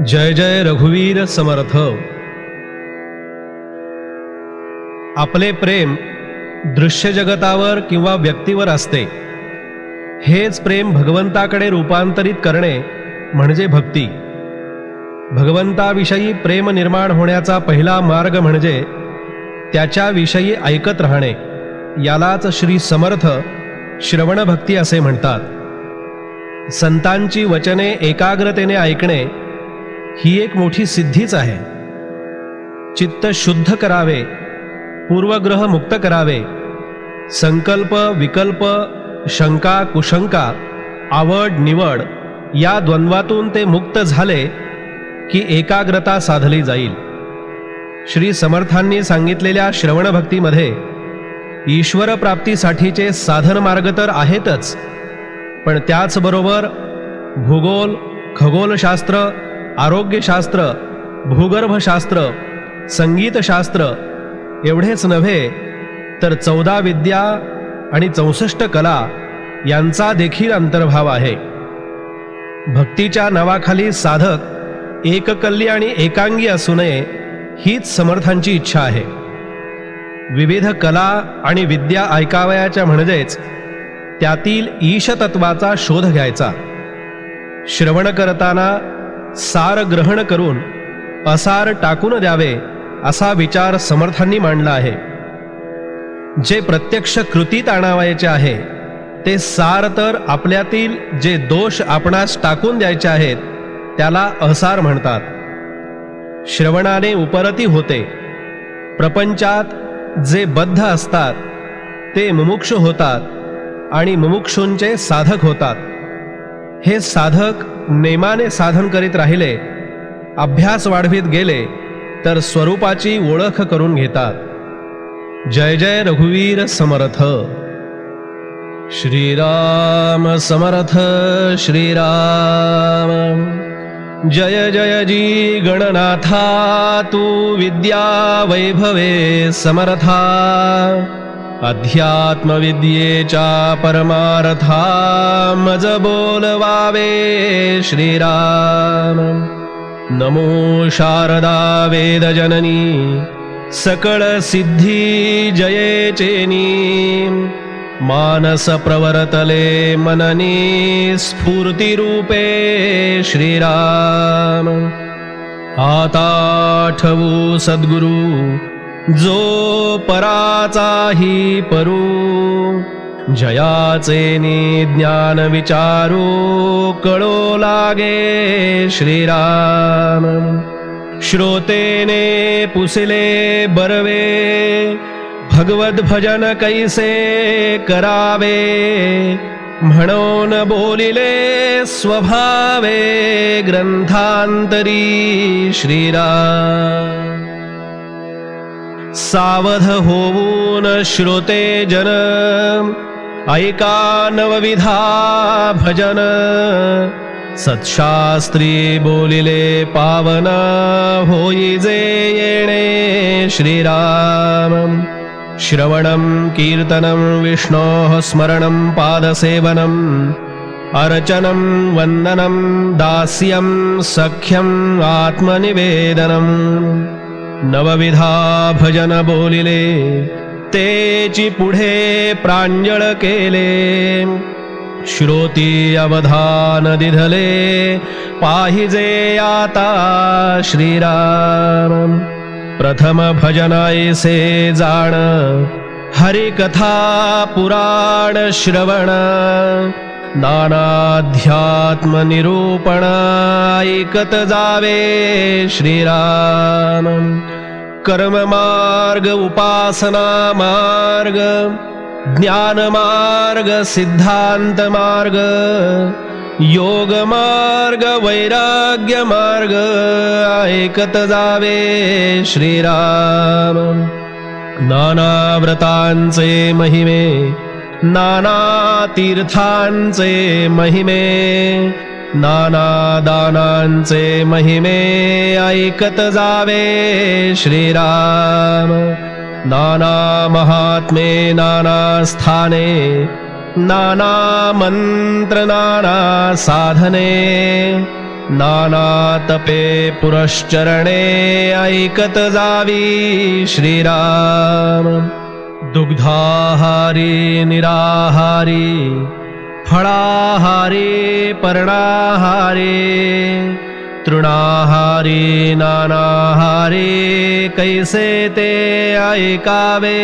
जय जय रघुवीर समर्थ. आपले प्रेम दृश्य जगतावर किंवा व्यक्तीवर असते. हेच प्रेम भगवंताकडे रूपांतरित करणे म्हणजे भक्ती. भगवंताविषयी प्रेम निर्माण होण्याचा पहिला मार्ग म्हणजे त्याच्याविषयी ऐकत राहणे. यालाच श्री समर्थ श्रवणभक्ती असे म्हणतात. संतांची वचने एकाग्रतेने ऐकणे ही एक मोठी सिद्धीच आहे. चित्त शुद्ध करावे पूर्वग्रह मुक्त करावे संकल्प विकल्प शंका कुशंका आवड निवड या द्वंद्वातून ते मुक्त झाले की एकाग्रता साधली जाईल. श्री समर्थांनी सांगितलेल्या श्रवणभक्तीमध्ये ईश्वरप्राप्तीसाठीचे ईश्वर प्राप्तीसाठीचे साधन मार्ग तर आहेतच पण त्याचबरोबर भूगोल खगोलशास्त्र आरोग्यशास्त्र भूगर्भशास्त्र संगीतशास्त्र एवढेच नव्हे तर चौदा विद्या आणि चौसष्ट कला यांचा देखील अंतर्भाव आहे. भक्तीच्या नावाखाली साधक एककल्ली आणि एकांगी असू नये हीच समर्थांची इच्छा आहे. विविध कला आणि विद्या ऐकावयाच्या म्हणजेच त्यातील ईशतत्वाचा शोध घ्यायचा. श्रवण करताना सार ग्रहण करून असार टाकून द्यावे असा विचार समर्थांनी मांडला आहे. जे प्रत्यक्ष कृतीत आणावायचे आहे ते सार तर आपल्यातील जे दोष आपणास टाकून द्यायचे आहेत त्याला असार म्हणतात. श्रवणाने उपरती होते. प्रपंचात जे बद्ध असतात ते मुमुक्ष होतात आणि मुमुक्षूंचे साधक होतात. हे साधक नेमाने साधन करीत राहिले अभ्यास वाढवीत गेले तर स्वरूपाची ओळख करून घेतात. जय जय रघुवीर समर्थ. श्रीराम समर्थ श्रीराम. जय जय जी गणनाथा तू विद्या वैभवे समर्था. अध्यात्मविद्येच्या परमार्था मज बोलवावे श्रीराम। नमो शारदा वेदजननी सकळ सिद्धी जयेचेनी मानस प्रवरतले मननी स्फूर्तिरूपे श्रीराम। आता आठवू सद्गुरु जो पराचाही परू जयाचे नि ज्ञान विचारू कळो लागे श्रीराम. श्रोतेने पुसले बरवे भगवत भजन कैसे करावे? म्हणून बोलिले स्वभावे ग्रंथांतरी श्रीराम. सावध होऊन श्रोते जन ऐका नवविधा भजन। सत्शास्त्री बोलिले पावन। होई जे येणे श्रीराम श्रवणं कीर्तनं विष्णोः स्मरणं पादसेवनम्। अर्चनं वन्दनं दास्यं सख्यम् आत्मनिवेदनम् नवविधा भजन बोलिले तेची पुढे प्रांजळ केले. श्रोती अवधान दिधले पाहिजे आता श्रीराम. प्रथम भजनायसे जाण हरिकथा पुराण श्रवण. नानाध्यात्म निरूपण ऐकत जावे श्रीराम. कर्म मार्ग उपासना मार्ग ज्ञान मार्ग सिद्धांत मार्ग योग मार्ग वैराग्य मार्ग ऐकत जावे श्रीराम. नाना व्रतांचे महिमे नाना तीर्थांचे महिमे नाना दानांचे महिमे ऐकत जावे श्रीराम. नाना महात्मे नाना स्थाने नाना मंत्र नाना साधने नाना तपे पुरश्चरणे ऐकत जावी श्रीराम. दुग्धाहारी निराहारी फलाहारे पर्णाहारे तृणाहारे नानाहारे कैसे ते ऐकावे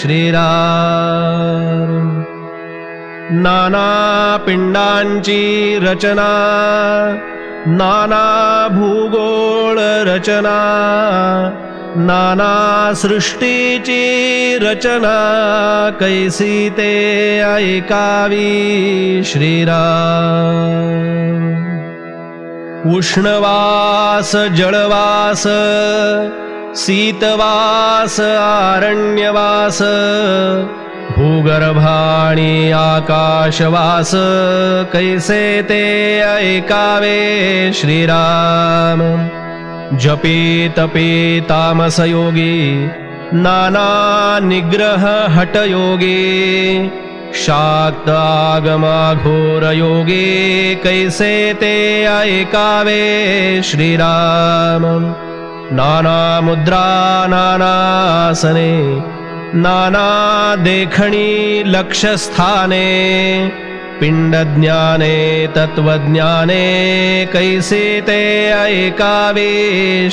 श्रीरा नानापिण्डाञ्ची रचना नाना भूगोळरचना नाना सृष्टीची रचना कैसी ते ऐकावी श्रीराम। उष्णवास जळवास शीतवास आरण्यवास भूगर्भाणी आकाशवास कैसे ते ऐकावे श्रीराम। जपेतपे तामसयोगे नानानिग्रहहटयोगे शाक्तागमाघोरयोगे कै सेते आ एकावे नानामुद्रा नानासने नानादेखणी लक्षस्थाने पिण्डज्ञाने तत्त्वज्ञाने कैसिते ऐकावे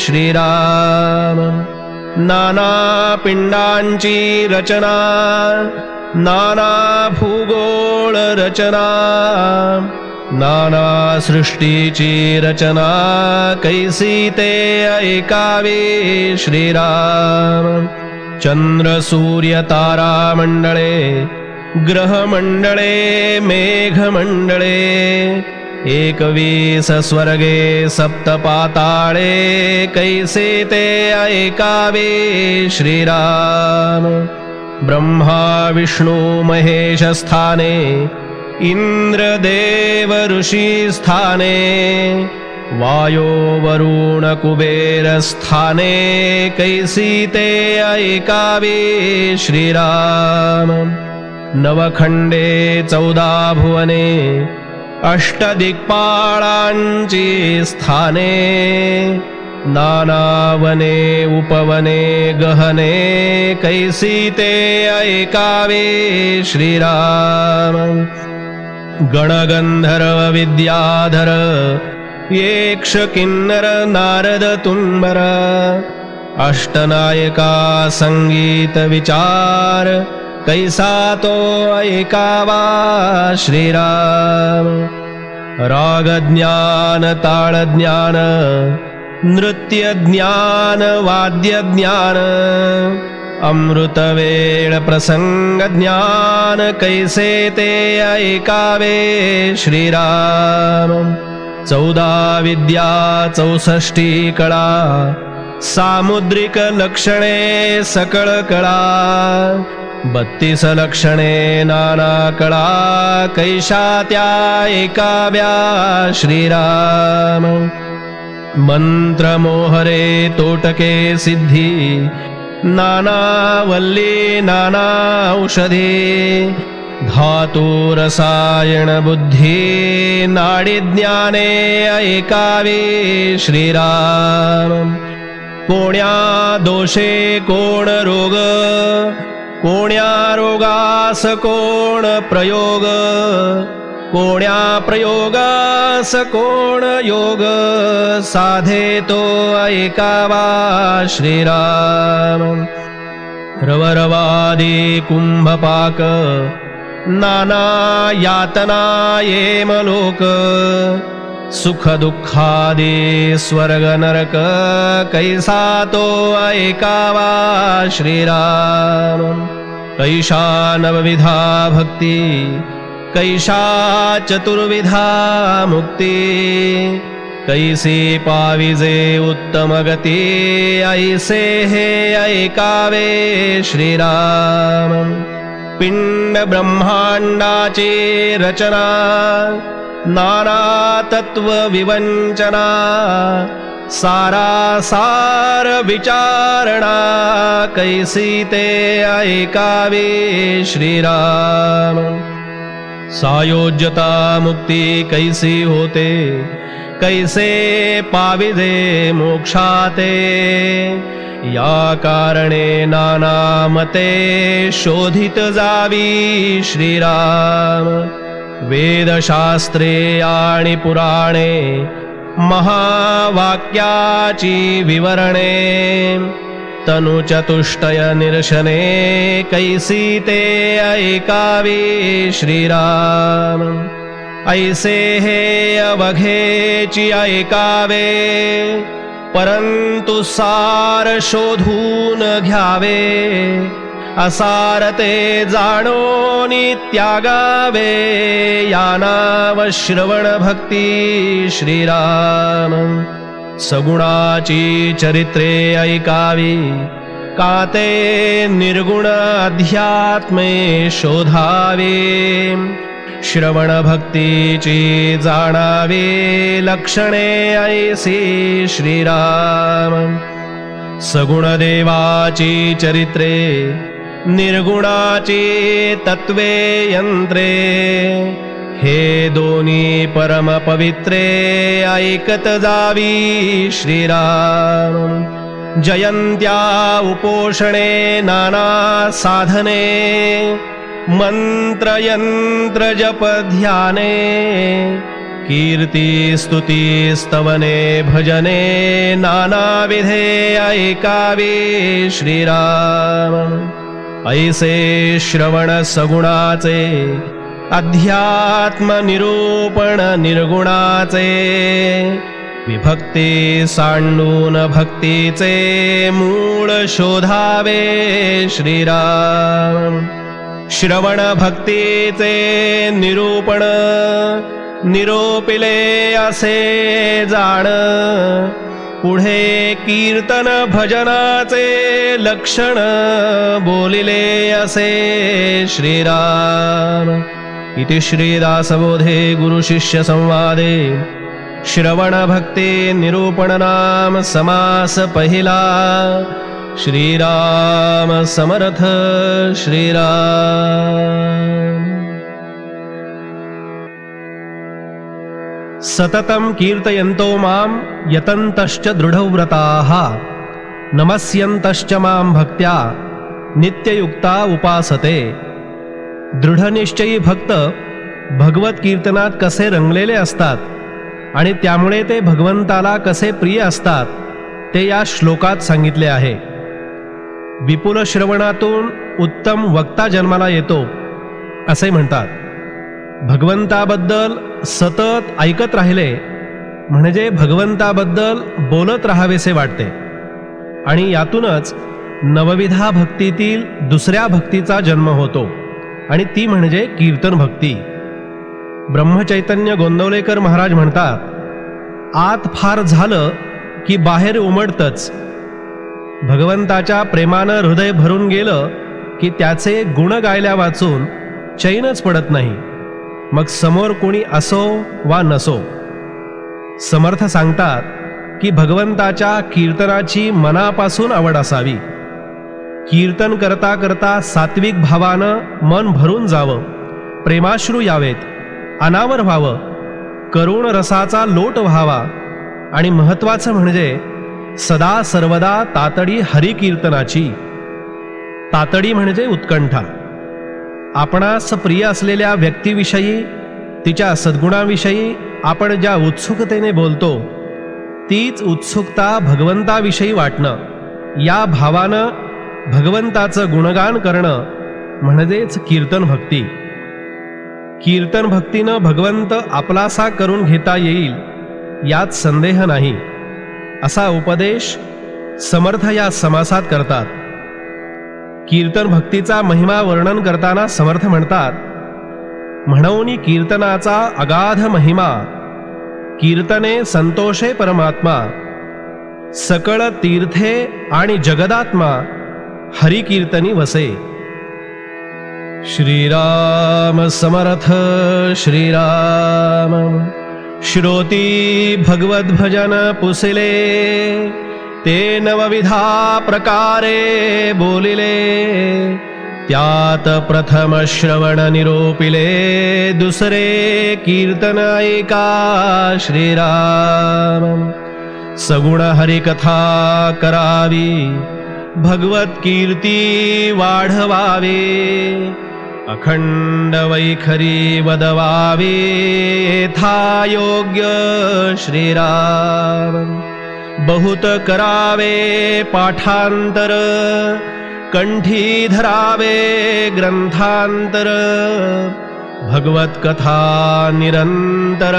श्रीराम नानापिण्डाञ्ची रचना नाना नानासृष्टिची रचना नानासृष्टि रचना कैसीते ऐकावे श्रीराम चन्द्रसूर्यतारामण्डले ग्रहमण्डले मेघमण्डले एकवीसस्वर्गे सप्तपाताळे कै सीते अ एकावे श्रीराम ब्रह्माविष्णुमहेशस्थाने इन्द्रदेव ऋषिस्थाने वायोवरुणकुबेरस्थाने कैसीते ऐकावे श्रीराम। नवखण्डे चौदा भुवने अष्टदिक्पालाञ्चि स्थाने नानावने उपवने गहने कैसीते ऐकावे श्रीराम। गणगन्धर्वविद्याधर येक्ष किन्नर नारद तुन्बर अष्टनायका सङ्गीतविचार कैसा तो ऐकावा श्रीराम। रागज्ञानज्ञान नृत्यज्ञान वाद्यज्ञान अमृतवेणप्रसङ्गज्ञान कैसेते ऐकावे श्रीराम। चौदा विद्या चौषष्टी कला सामुद्रिकलक्षणे लक्षणे बत्तिसलक्षणे नानाकला कैशात्या एकाव्या श्रीराम। मन्त्रमोहरे तोटके सिद्धि नानावल्ली नाना औषधी धातुरसायणबुद्धि नाडिज्ञाने एकावे श्रीराम। कोण्या दोषे कोणरोग कोण्या रोगास कोण प्रयोग कोण्या प्रयोगास कोण योग साधे तो ऐकावा श्रीराम। रवरवादी कुंभपाक नाना यातना येमलोक सुख दुःखादी स्वर्ग नरक कैसा तो ऐकावा श्रीराम कैशा नवविधा भक्ती कैशा चतुर्विधा मुक्ती। कैसी पाविजे उत्तम गती ऐसे हे ऐकावे श्रीराम पिंड ब्रह्मांडाची रचना नाना तत्व विवंचना सारा सार विचारणा कैसी ते ऐकावे श्रीराम। सायोज्यता मुक्ती कैसी होते कैसे पाविदे मोक्षाते या कारणे नानामते शोधित जावी श्रीराम वेदशास्त्रे आणि पुराणे महावाक्याची विवरणे। तनुचतुष्टय निरशने कैसी ते ऐकावे श्रीराम। ऐसे हे अवघेची ऐकावे परंतु सार शोधून घ्यावे असार ते जाणो त्यागावे यानाव श्रवण भक्ती श्रीराम। सगुणाची चरित्रे ऐकावी काते निर्गुण अध्यात्मे शोधावे? श्रवण भक्तीची जाणावे लक्षणे ऐसी श्रीराम। सगुण देवाची चरित्रे निर्गुणाची तत्त्वे यन्त्रे। हे दोनि परमपवित्रे ऐकतदावि श्रीराम। जयन्त्या उपोषणे नानासाधने मन्त्रयन्त्रजपध्याने। कीर्तिस्तुतिस्तवने भजने नानाविधे ऐकावे श्रीराम। ऐसे श्रवण सगुणाचे अध्यात्म निरूपण निर्गुणाचे विभक्ती सांडून भक्तीचे मूळ शोधावे श्रीराम. श्रवण भक्तीचे निरूपण निरोपिले असे जाण पुढे कीर्तन भजनाचे लक्षण बोलिले असे श्रीराम. इति श्रीदासबोधे गुरुशिष्य संवादे. श्रवण भक्ती निरूपण नाम समास पहिला. श्रीराम समर्थ श्रीराम. सततं कीर्तयन्तो मां यतन्तश्च दृढव्रताः नमस्यन्तश्च मां भक्त्या नित्ययुक्ता उपासते। दृढनिश्चयी भक्त भगवत कीर्तनात कसे रंगलेले असतात आणि त्यामुळे ते भगवंताला कसे प्रिय असतात ते या श्लोकात सांगितले आहे। विपुल श्रवणातून उत्तम वक्ता जन्माला येतो असे म्हणतात। भगवंताबद्दल सतत ऐकत राहिले म्हणजे भगवंताबद्दल बोलत राहावेसे वाटते. आणि यातूनच नवविधा भक्तीतील दुसऱ्या भक्तीचा जन्म होतो आणि ती म्हणजे कीर्तन भक्ती. ब्रह्मचैतन्य गोंदवलेकर महाराज म्हणतात आत फार झालं की बाहेर उमडतच भगवंताच्या प्रेमानं हृदय भरून गेलं की त्याचे गुण गायल्या वाचून चैनच पडत नाही. मग समोर कोणी असो वा नसो. समर्थ सांगतात की भगवंताच्या कीर्तनाची मनापासून आवड असावी. कीर्तन करता करता सात्विक भावानं मन भरून जावं प्रेमाश्रू यावेत अनावर व्हावं करुण रसाचा लोट व्हावा. आणि महत्वाचं म्हणजे सदा सर्वदा तातडी हरिकीर्तनाची. तातडी म्हणजे उत्कंठा. आपणास प्रिय असलेल्या व्यक्तीविषयी तिच्या सद्गुणाविषयी आपण ज्या उत्सुकतेने बोलतो तीच उत्सुकता भगवंताविषयी वाटणं. या भावानं भगवंताचं गुणगान करणं म्हणजेच कीर्तन भक्ती. कीर्तन भक्तीनं भगवंत आपलासा करून घेता येईल यात संदेह नाही. असा उपदेश समर्थ या समासात करतात. कीर्तन भक्तीचा महिमा वर्णन करताना समर्थ म्हणतात. म्हणून कीर्तनाचा अगाध महिमा. कीर्तने संतोषे परमात्मा. सकळ तीर्थे आणि जगदात्मा. हरिकीर्तनी वसे. श्रीराम समर्थ श्रीराम. श्रोती भगवद्भजन पुसले पुसिले. ते नवविधा प्रकारे बोलिले. त्यात प्रथम श्रवण निरोपिले दुसरे कीर्तन ऐका श्रीराम. सगुण हरिकथा करावी भगवत कीर्ती वाढवावे अखंड वैखरी वदवावे था योग्य श्रीराम. बहुत करावे पाठांतर कंठी धरावे ग्रंथांतर भगवत कथा निरंतर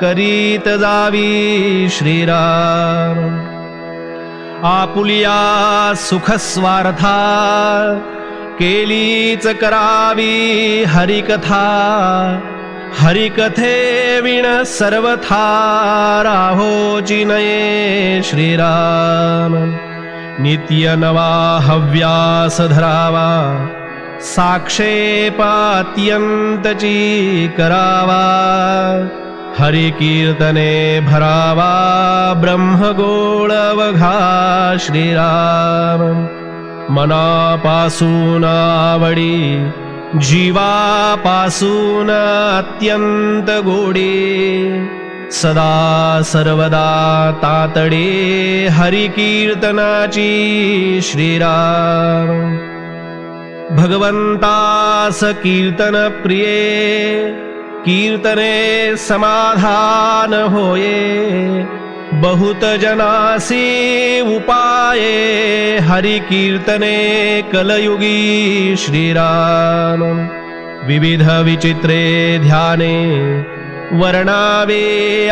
करीत जावी श्रीराम. आपुलिया सुखस्वार्था केलीच करावी हरिकथा हरिकथे विण सर्वथा राहोचिनये श्रीराम। नित्यनवाहव्यासधरावा साक्षेपात्यन्तचीकरावा हरिकीर्तने भरावा ब्रह्मगोळवघा श्रीराम। मनापासूनावडी जीवापासून अत्यंत गोडी सदा सर्वदा तातडे हरिकीर्तनाची श्रीराम। भगवंतास कीर्तन प्रिये कीर्तने समाधान होये बहुतजनासि उपाये हरिकीर्तने कलयुगी श्रीराम विविधविचित्रे ध्याने वर्णावे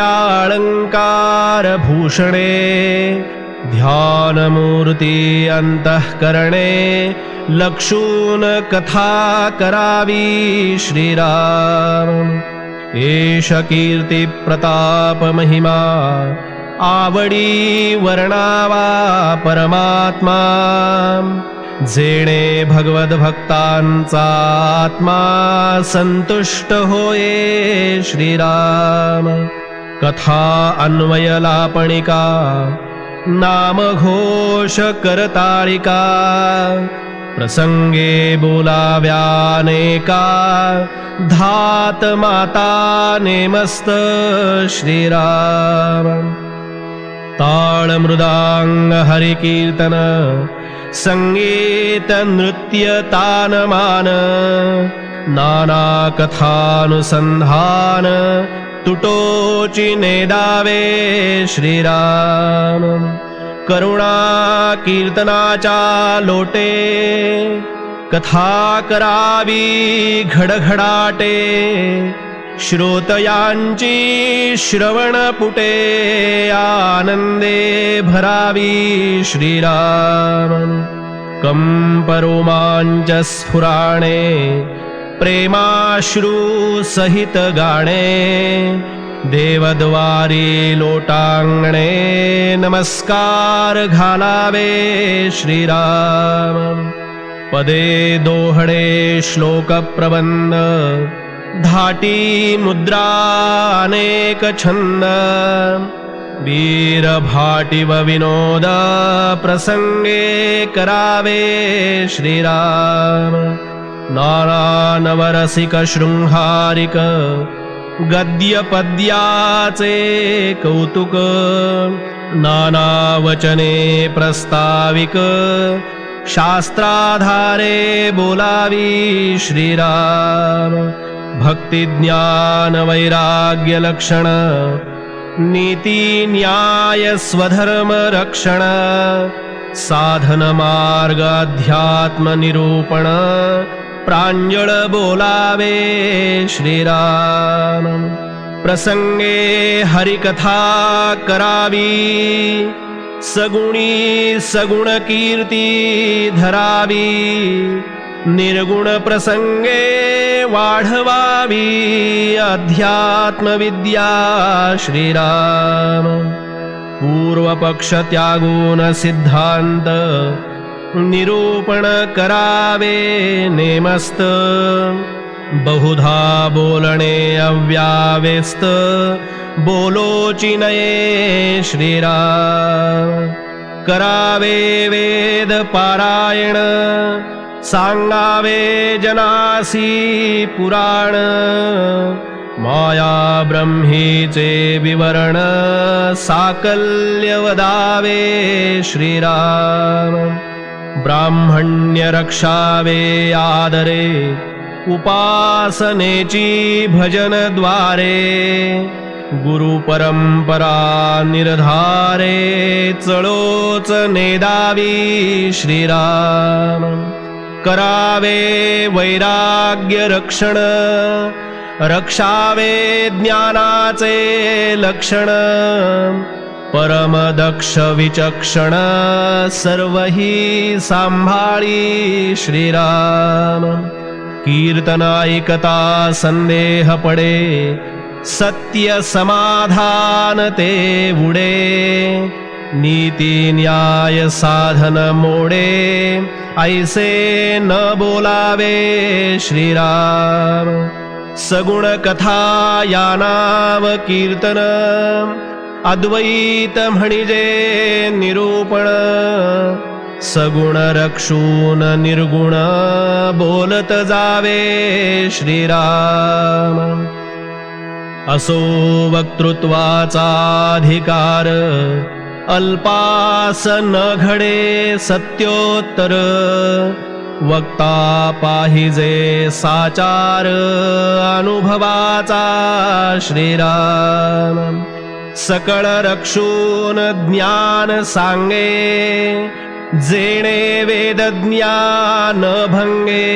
आलङ्कारभूषणे ध्यानमूर्ति अन्तःकरणे लक्षून् कथा करावी श्रीराम एष कीर्तिप्रतापमहिमा आवडी वर्णावा परमात्मा. जेणे भगवद भक्तांचा आत्मा संतुष्ट होये श्रीराम. कथा अन्वय लापणिका नामघोष करताळिका प्रसंगे बोलाव्यानेका धात माता नेमस्त श्रीराम. कालमृदाङ्गहरिकीर्तन सङ्गीतनृत्यतानमान नानाकथानुसन्धान तुटोचिनेदावे श्रीराम करुणाकीर्तनाचा च लोटे कथा कराविघाटे श्रोतया श्रवणपुटे आनन्दे भरावी श्रीराम कम्परोमाञ्चस्फुराणे प्रेमाश्रुसहितगाणे देवद्वारे लोटाङ्गणे नमस्कार घालावे श्रीराम पदे दोहणे श्लोकप्रबन्ध धाटी मुद्रानेकछन्द। वीरभाटिव विनोद प्रसङ्गे करावे श्रीराम। नानावरसिक शृंहारिक गद्यपद्या कौतुक। नानावचने प्रस्ताविक शास्त्राधारे बोलावी श्रीराम। भक्तिज्ञानवैराग्यलक्षण नीतिन्यायस्वधर्मरक्षण साधनमार्गाध्यात्मनिरूपण लक्षण प्राञ्जल बोलावे श्रीराम। प्रसङ्गे हरिकथा करावी सगुणी सगुणकीर्ति धरावी। निर्गुणप्रसङ्गे वाढवावि अध्यात्मविद्या श्रीराम। पूर्वपक्षत्यागुण सिद्धान्त निरूपण करावे नेमस्त। बहुधा बोलणे अव्यावेस्त। बोलोचिनये श्रीरा करावे वेद पारायण सांगावे जनासी पुराण माया ब्रह्मीचे विवरण साकल्य वदावे श्रीराम. ब्राह्मण्य रक्षावे आदरे उपासनेची भजनद्वारे गुरुपरंपरा निर्धारे चळोच नेदावी श्रीराम. करावे वैराग्य रक्षण रक्षावे ज्ञानाचे लक्षण परमदक्ष विचक्षण सर्वही सांभाळी श्रीराम. कीर्तन ऐकता संदेह पडे सत्य समाधान ते उडे नीती न्याय साधन मोडे ऐसे न बोलावे श्रीराम. सगुण कथा या नाव कीर्तन अद्वैत म्हणजे निरूपण. सगुण रक्षून निर्गुण बोलत जावे श्रीराम. असो वक्तृत्वाचा अधिकार अल्पास न घडे सत्योत्तर वक्ता पाहिजे साचार अनुभवाचा श्रीराम. सकळ रक्षून ज्ञान सांगे जेणे वेदज्ञान भंगे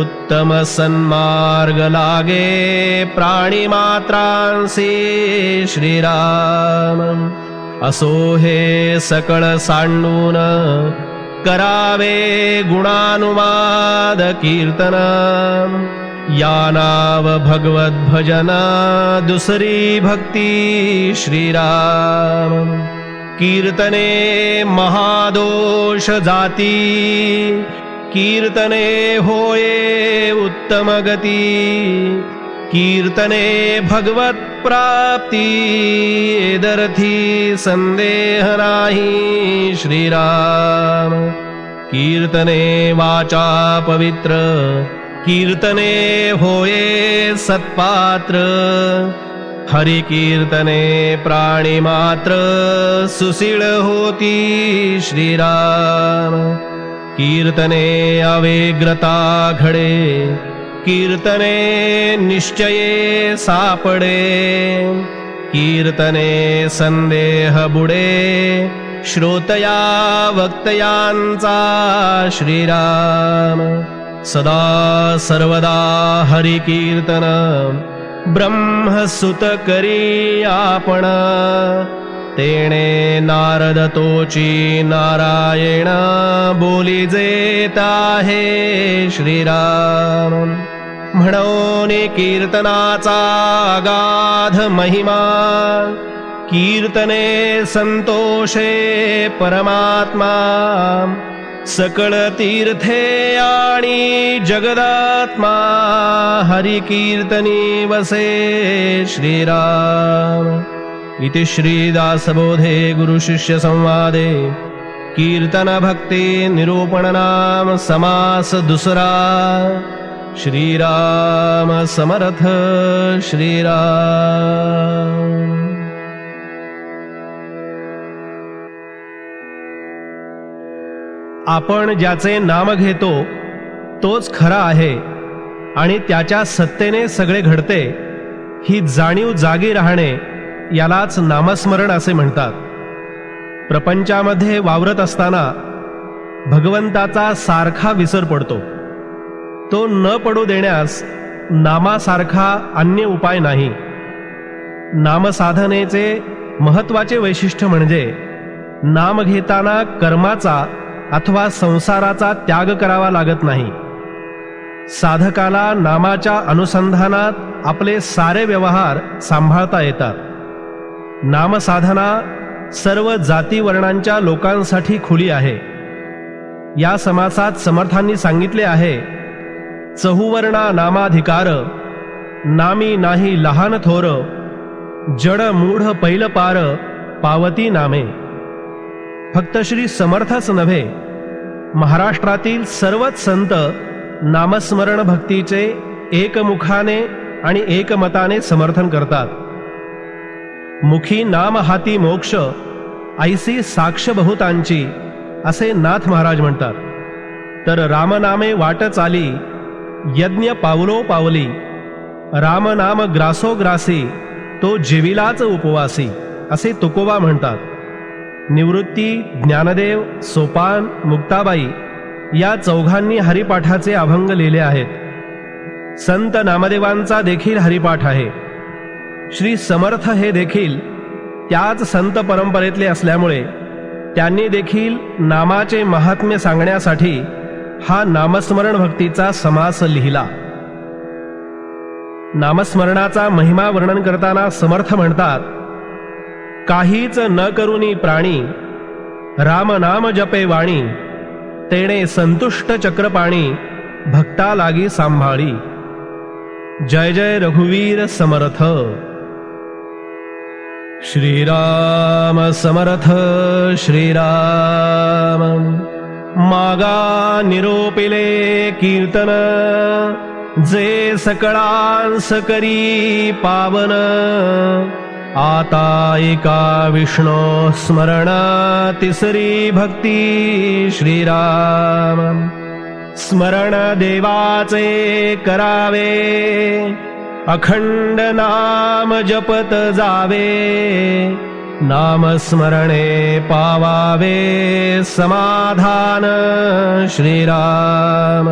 उत्तम सन्मार्ग लागे प्राणी मात्रांसी श्रीराम. असो हे सकळ सांडून करावे गुणानुवाद कीर्तन। या नाव भगवत भजन दुसरी भक्ती श्रीराम। कीर्तने महादोष जाती कीर्तने होये उत्तम गती कीर्तने भगवत प्राप्ती संदेह नाही श्रीराम। कीर्तने वाचा पवित्र कीर्तने होये सत्पात्र। हरि कीर्तने प्राणी मात्र सुशीळ होती श्रीराम। कीर्तने अवेग्रता घडे कीर्तने निश्चये सापडे कीर्तने संदेह बुडे श्रोतया वक्तयांचा श्रीराम। सदा सर्वदा हरि कीर्तन ब्रह्मसुत करी आपण। तेणे नारद तोची नारायण बोली जेत आहे श्रीराम म्हणून कीर्तनाचा गाध महिमा. कीर्तने संतोषे परमात्मा. सकळ तीर्थे आणि जगदात्मा. हरिकीर्तनी वसे श्रीराम. इति श्रीदासबोधे गुरुशिष्य संवादे. कीर्तन भक्ती निरूपण नाम समास दुसरा. श्रीराम समर्थ श्रीराम। आपण ज्याचे नाम घेतो तोच खरा आहे आणि त्याच्या सत्तेने सगळे घडते. ही जाणीव जागी राहणे यालाच नामस्मरण असे म्हणतात. प्रपंचामध्ये वावरत असताना भगवंताचा सारखा विसर पडतो. तो न पडू देण्यास नामासारखा अन्य उपाय नाही. नामसाधनेचे महत्त्वाचे वैशिष्ट्य म्हणजे नाम घेताना कर्माचा अथवा संसाराचा त्याग करावा लागत नाही. साधकाला नामाच्या अनुसंधानात आपले सारे व्यवहार सांभाळता येतात. नामसाधना सर्व जातीवर्णांच्या लोकांसाठी खुली आहे. या समासात समर्थांनी सांगितले आहे चहुवर्णा नामाधिकार नामी नाही लहान थोर जड मूढ पैल पार पावती नामे. फक्त श्री समर्थच नव्हे महाराष्ट्रातील सर्वच संत नामस्मरण भक्तीचे एकमुखाने आणि एकमताने समर्थन करतात. मुखी नाम हाती मोक्ष ऐसी साक्ष बहुतांची असे नाथ महाराज म्हणतात. तर रामनामे वाट चाली यज्ञ पावलो पावली रामनाम ग्रासो ग्रासे तो जेविलाच उपवासी असे तुकोबा म्हणतात. निवृत्ती ज्ञानदेव सोपान मुक्ताबाई या चौघांनी हरिपाठाचे अभंग लिहिले आहेत. संत नामदेवांचा देखील हरिपाठ आहे. श्री समर्थ हे देखील त्याच संत परंपरेतले असल्यामुळे त्यांनी देखील नामाचे महात्म्य सांगण्यासाठी हा नामस्मरण भक्तीचा समास लिहिला. नामस्मरणाचा महिमा वर्णन करताना समर्थ म्हणतात काहीच न करुनी प्राणी राम नाम जपे वाणी तेणे संतुष्ट चक्रपाणी भक्ता लागी सांभाळी. जय जय रघुवीर समर्थ. श्रीराम समर्थ श्रीराम। मागा निरोपिले कीर्तन जे सकळांस करी पावन. आता एका विष्णू स्मरण तिसरी भक्ती श्रीराम. स्मरण देवाचे करावे अखंड नाम जपत जावे. नाम स्मरणे पावावे समाधान श्रीराम